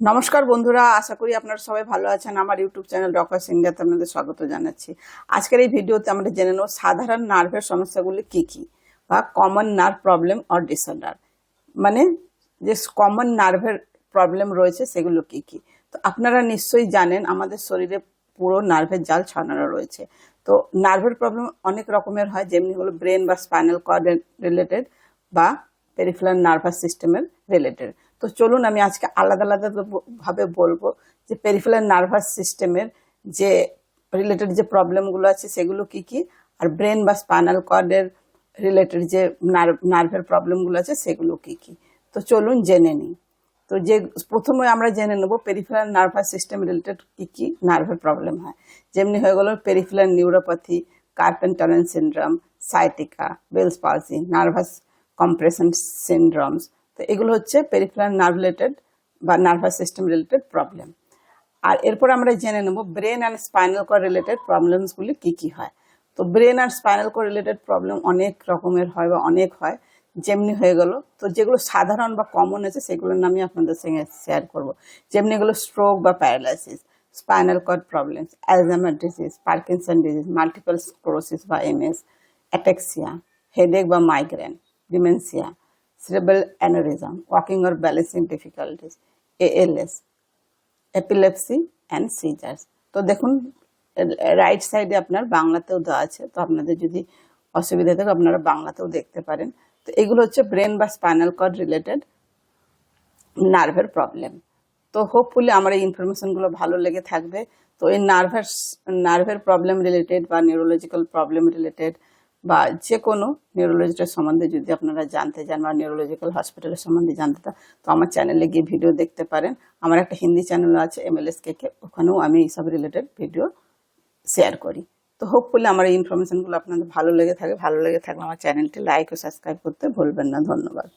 নমস্কার বন্ধুরা, আশা করি আপনারা সবাই ভালো আছেন। আমার ইউটিউব চ্যানেল ডক্টর সিঙ্গাতে আপনাদের স্বাগত জানাচ্ছি। আজকের এই ভিডিওতে আমরা জেনে নেব সাধারণ নার্ভের সমস্যাগুলি কি কি বা common nerve problem or disorder মানে যে কমন নার্ভের প্রবলেম রয়েছে সেগুলো কি কি। তো আপনারা নিশ্চয়ই জানেন, আমাদের শরীরে পুরো নার্ভের জাল ছড়ানো রয়েছে। তো নার্ভের প্রবলেম অনেক রকমের হয়, যেমনি হলো ব্রেন বা স্পাইনাল কর্ড রিলেটেড বা পেরিফেরাল নার্ভাস সিস্টেমের রিলেটেড তো চলুন আমি আজকে আলাদা আলাদা ভাবে বলব যে পেরিফেরাল নার্ভাস সিস্টেমের যে রিলেটেড যে প্রবলেমগুলো আছে সেগুলো কি কি, আর ব্রেন বা স্পাইনাল কর্ডের রিলেটেড যে নার্ভের প্রবলেমগুলো আছে সেগুলো কি কি। তো চলুন জেনে নিই। তো যে প্রথমে আমরা জেনে নেব পেরিফেরাল নার্ভাস সিস্টেম রিলেটেড কি কি নার্ভের প্রবলেম হয়। যেমনি হয়ে গেল peripheral neuropathy carpal tunnel syndrome sciatica Bell's palsy nervous compression syndromes তো এগুলো হচ্ছে পেরিফেরাল নার্ভ রিলেটেড বা নার্ভাস সিস্টেম রিলেটেড প্রবলেম আর এরপর আমরা জেনে নেব brain and spinal cord related প্রবলেমসগুলি কী কী হয়। তো ব্রেন আর স্পাইনাল কর রিলেটেড প্রবলেম অনেক রকমের হয় বা অনেক হয়, যেমনি হয়ে গেল। তো যেগুলো সাধারণ বা কমন আছে সেগুলোর নামই আপনাদের সঙ্গে শেয়ার করব। যেমনি এগুলো স্ট্রোক বা paralysis spinal cord problems Alzheimer disease Parkinson disease multiple sclerosis বা এমএস অ্যাটেক্সিয়া হেডেক বা migraine dementia cerebral aneurysm, walking or balancing difficulties, ALS, epilepsy and seizures. তো দেখুন রাইট সাইডে আপনার বাংলাতেও দেওয়া আছে তো আপনাদের যদি অসুবিধা থাকে আপনারা বাংলাতেও দেখতে পারেন। তো এগুলো হচ্ছে ব্রেন বা স্পাইনাল কর্ড রিলেটেড নার্ভের প্রবলেম তো হোপফুলি আমার এই ইনফরমেশনগুলো ভালো লেগে থাকবে। তো এই নার্ভার নার্ভের প্রবলেম রিলেটেড বা নিউরোলজিক্যাল প্রবলেম রিলেটেড বা যে কোনো নিউরোলজিটার সম্বন্ধে যদি আপনারা জানতে চান বা নিউরোলজিক্যাল হসপিটালের সম্বন্ধে জানতে চান, তো আমার চ্যানেলে গিয়ে ভিডিও দেখতে পারেন। আমার একটা হিন্দি চ্যানেল আছে এমএলএস কে কে ওখানেও আমি এইসব রিলেটেড ভিডিও শেয়ার করি। তো হোপফুলি আমার এই ইনফরমেশনগুলো আপনাদের ভালো লেগে থাকে, ভালো লেগে থাকলে আমার চ্যানেলটি লাইক ও সাবস্ক্রাইব করতে ভুলবেন না। ধন্যবাদ।